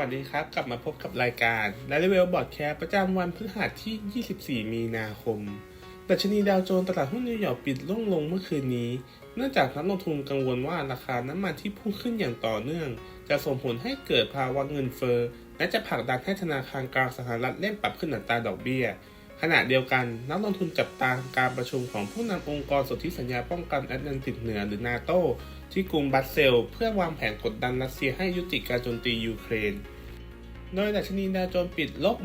วัสดีครับ กลับมาพบกับรายการและรีวิวบอร์ดแคสประจำวันพฤหัสที่ 24 มีนาคม ดัชนีดาวโจนส์ตลาดหุ้นนิวยอร์กปิดลงลงเมื่อคืนนี้ เนื่องจากนักลงทุนกังวลว่าราคาน้ำมันที่พุ่งขึ้นอย่างต่อเนื่อง จะส่งผลให้เกิดภาวะเงินเฟ้อและจะผลักดันให้ธนาคารกลางสหรัฐเล่นปรับขึ้นอัตราดอกเบี้ย ขณะเดียวกัน นักลงทุนจับตาการประชุมของผู้นำองค์กรสนธิสัญญาป้องกันแอตแลนติกเหนือหรือนาโตที่กรุงบัสเซล เพื่อวางแผนกดดันรัสเซียให้ยุติการโจมตียูเครน โดยดัชนีดาวโจนส์ปิดลบ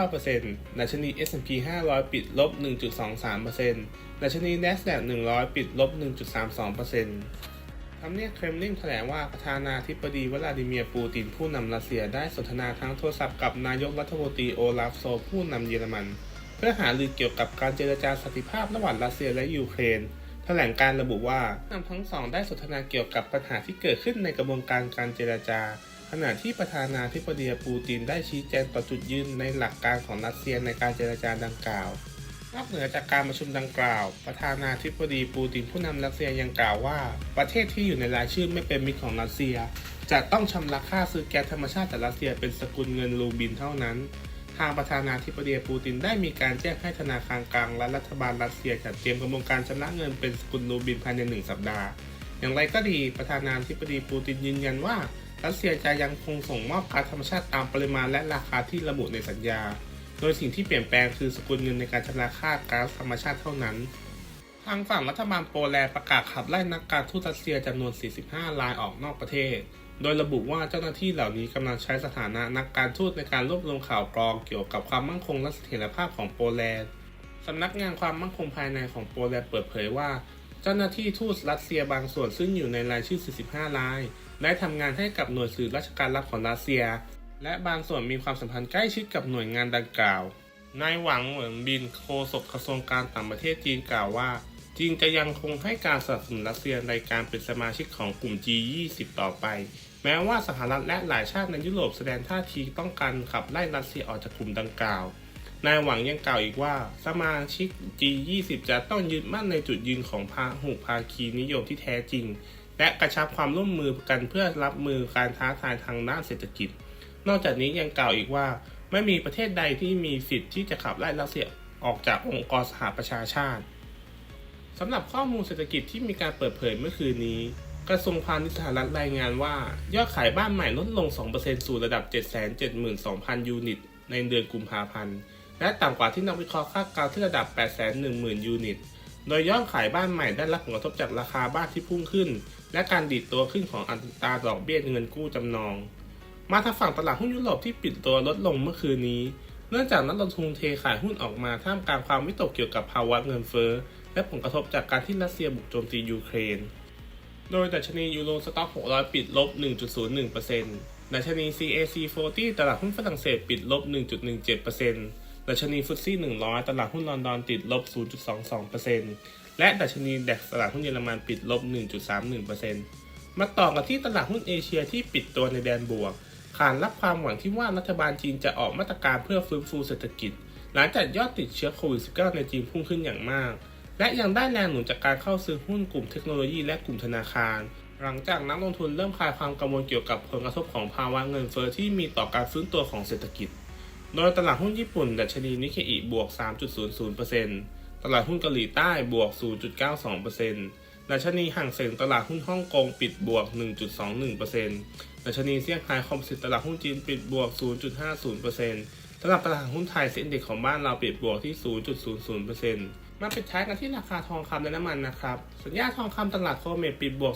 1.29%ดัชนี S&P 500 ปิดลบ 1.23%ดัชนี NASDAQ 100 ปิดลบ 1.32%ทำเนียบเครมลินแถลงว่าประธานาธิบดีวลาดิเมียร์ปูตินผู้นำรัสเซียได้สนทนาทางโทรศัพท์กับนายกรัฐมนตรีโอลาฟโซผู้นำเยอรมัน เพื่อหารือเกี่ยวกับการเจรจาสันติภาพระหว่างรัสเซียและยูเครน แถลงการระบุว่านำทั้งสองได้สนทนาเกี่ยวกับปัญหาที่เกิดขึ้นในกระบวนการการเจรจา ขณะที่ประธานาธิบดีปูตินได้ชี้แจงต่อจุดยืนในหลักการของรัสเซียในการเจรจาดังกล่าวนอกเหนือจากการประชุมดังกล่าว ประธานาธิบดีปูตินผู้นำรัสเซียยังกล่าวว่า ประเทศที่อยู่ในรายชื่อไม่เป็นมิตรของรัสเซีย จะต้องชำระค่าซื้อแก๊สธรรมชาติจากรัสเซียเป็นสกุลเงินรูบินเท่านั้น ทางประธานาธิบดีปูตินได้มีการแจ้งให้ธนาคารกลางและรัฐบาลรัสเซียจัดเตรียมกระบวนการชำระเงินเป็นสกุลรูบินภายในหนึ่งสัปดาห์ อย่างไรก็ดีประธานาธิบดีปูตินยืนยันว่ารัสเซียจะยังคงส่งมอบก๊าซธรรมชาติตามปริมาณและราคาที่ระบุในสัญญา โดยสิ่งที่เปลี่ยนแปลงคือสกุลเงินในการชำระค่าก๊าซธรรมชาติเท่านั้น ทางฝั่งรัฐบาลโปแลนด์ประกาศขับไล่นักการทูตรัสเซียจำนวน 45 รายออกนอกประเทศ โดยระบุว่าเจ้าหน้าที่เหล่านี้กำลังใช้สถานะนักการทูตในการรวบรวมข่าวกรองเกี่ยวกับความมั่นคงและเสถียรภาพของโปแลนด์สำนักงานความมั่นคงภายในของโปแลนด์เปิดเผยว่า เจ้าหน้าที่ทูตรัสเซียบางส่วนซึ่งอยู่ในรายชื่อ 45 ราย ได้ทำงานให้กับหน่วยสื่อราชการลับของรัสเซีย และบางส่วนมีความสัมพันธ์ใกล้ชิดกับหน่วยงานดังกล่าวนายหวังเหวินบินโฆษกกระทรวงการต่างประเทศจีนกล่าวว่า จีนจะยังคงให้การสนับสนุนรัสเซียในการเป็นสมาชิกของกลุ่ม G20 ต่อไป แม้ว่าสหรัฐและหลายชาติในยุโรปแสดงท่าทีต้องการขับไล่รัสเซียออกจากกลุ่มดังกล่าวนายหวังยังกล่าวอีกว่า สมาชิก G20 จะต้องยึดมั่นในจุดยืนของพาหุภาคีนิยมที่แท้จริง และกระชับความร่วมมือกันเพื่อรับมือการท้าทายทางด้านเศรษฐกิจ นอกจากนี้ยังกล่าวอีกว่า ไม่มีประเทศใดที่มีสิทธิ์ที่จะขับไล่รัสเซียออกจากองค์กรสหประชาชาติสำหรับข้อมูลเศรษฐกิจที่มีการเปิดเผยเมื่อคืนนี้ กระทรวงพาณิชย์สหรัฐรายงานว่า ยอดขายบ้านใหม่ลดลง 2%สู่ระดับ 772,000 ยูนิต ในเดือนกุมภาพันธ์ และต่ำกว่าที่นักวิเคราะห์คาดการณ์ที่ระดับ 810,000 ยูนิต โดยยอดขายบ้านใหม่ได้รับผลกระทบจากราคาบ้านที่พุ่งขึ้น และการดีดตัวขึ้นของอัตราดอกเบี้ยเงินกู้จำนอง มาทางฝั่งตลาดหุ้นยุโรปที่ปิดตัวลดลงเมื่อคืนนี้ เนื่องจากนักลงทุนเทขายหุ้นออกมาท่ามกลางความวิตกเกี่ยวกับภาวะเงินเฟ้อและผลกระทบจากการที่รัสเซียบุกโจมตียูเครน โดยดัชนียูโรสต็อก 600 ปิดลบ 1.01%ดัชนี CAC 40 ตลาดหุ้นฝรั่งเศสปิดลบ 1.17%ดัชนีฟุตซี่ 100 ตลาดหุ้นลอนดอนติดลบ 0.22%และดัชนีแดกตลาดหุ้นเยอรมันปิดลบ 1.31%มาต่อกันที่ตลาดหุ้นเอเชียที่ปิดตัวในแดนบวกขานรับความหวังที่ว่ารัฐบาลจีนจะออกมาตรการเพื่อฟื้นฟูเศรษฐกิจ หลังจากยอดติดเชื้อโควิด -19 ในจีนพุ่งขึ้นอย่างมาก และยังได้แรงหนุนจากการเข้าซื้อหุ้นกลุ่มเทคโนโลยีและกลุ่มธนาคาร หลังจากนักลงทุนเริ่มคลายความกังวลเกี่ยวกับผลกระทบของภาวะเงินเฟอ้อที่มีต่อการฟื้นตัวของเศรษฐกิจ โดยตลาดหุ้นญี่ปุ่น ดัชนีนิเคอิบวก 3.00%ตลาดหุ้นเกาหลีใต้บวก 0.92%ดัชนีห่างเส็งตลาดหุ้นฮ่องกงปิดบวก 1.21%ดัชนีเซี่ยงไฮ้คอมโพสิตตลาดหุ้นจีนปิดบวก 0.50%สำหรับตลาดหุ้นไทยเซ็นเด็กของบ้านเราปิดบวกที่ 0.00% มาปิดท้ายกันที่ราคาทองคำและน้ำมันนะครับ สัญญาทองคำตลาดโคเมดปิดบวก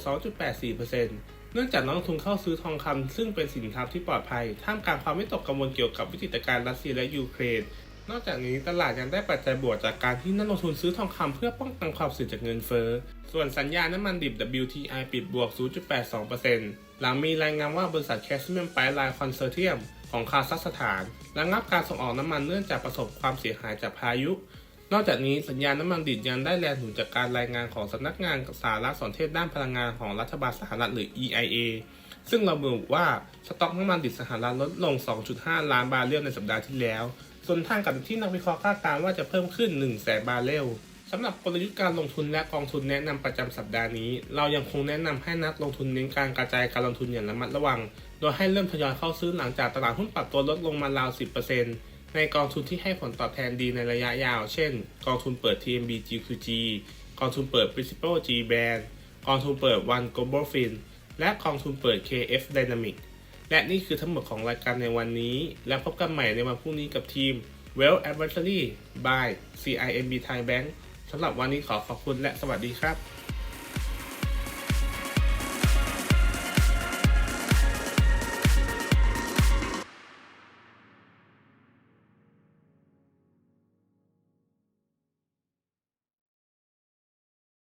2.84%เนื่องจากนักลงทุนเข้าซื้อทองคำซึ่งเป็นสินทรัพย์ที่ปลอดภัย ท่ามกลางความไม่ตกกังวลเกี่ยวกับวิกฤตการรัสเซียและยูเครน นอกจากนี้ตลาดยังได้ปัจจัยบวกจากการที่นักลงทุนซื้อทองคำเพื่อป้องกันความเสี่ยงจากเงินเฟ้อ ส่วนสัญญาน้ำมันดิบ WTI ปิดบวก 0.82%หลังมีรายงานว่าบริษัทแคสเมียมไพร์ไลน์คอนเซอร์เทียมของคาซัคสถานระงับการส่งออกน้ำมันเนื่องจากประสบความเสียหายจากพายุ นอกจากนี้สัญญาณน้ำมันดิบยังได้แรงหนุนจากการรายงานของสำนักงานสารสนเทศด้านพลังงานของรัฐบาลสหรัฐหรือ EIA ซึ่งระบุว่าสต็อกน้ำมันดิบสหรัฐลดลง 2.5 ล้านบาร์เรลในสัปดาห์ที่แล้วส่วนทางกับที่นักวิเคราะห์คาดการณ์ว่าจะเพิ่มขึ้น 1 แสนบาร์เรลสำหรับกลยุทธ์การลงทุนและกองทุนแนะนำประจำสัปดาห์นี้ เรายังคงแนะนำให้นักลงทุนเน้นการกระจายการลงทุนอย่างระมัดระวัง โดยให้เริ่มทยอยเข้าซื้อหลังจากตลาดหุ้นปรับตัวลดลงมาราว 10% ในกองทุนที่ให้ผลตอบแทนดีในระยะยาว เช่น กองทุนเปิด TMB GQG กองทุนเปิด Principal G Band กองทุนเปิด One Global Fin และกองทุนเปิด KF Dynamic และนี่คือทั้งหมดของรายการในวันนี้ และพบกันใหม่ในวันพรุ่งนี้กับทีม Well Advisory by CIMB Thai Bank สำหรับวันนี้ขอขอบคุณและสวัสดีครับ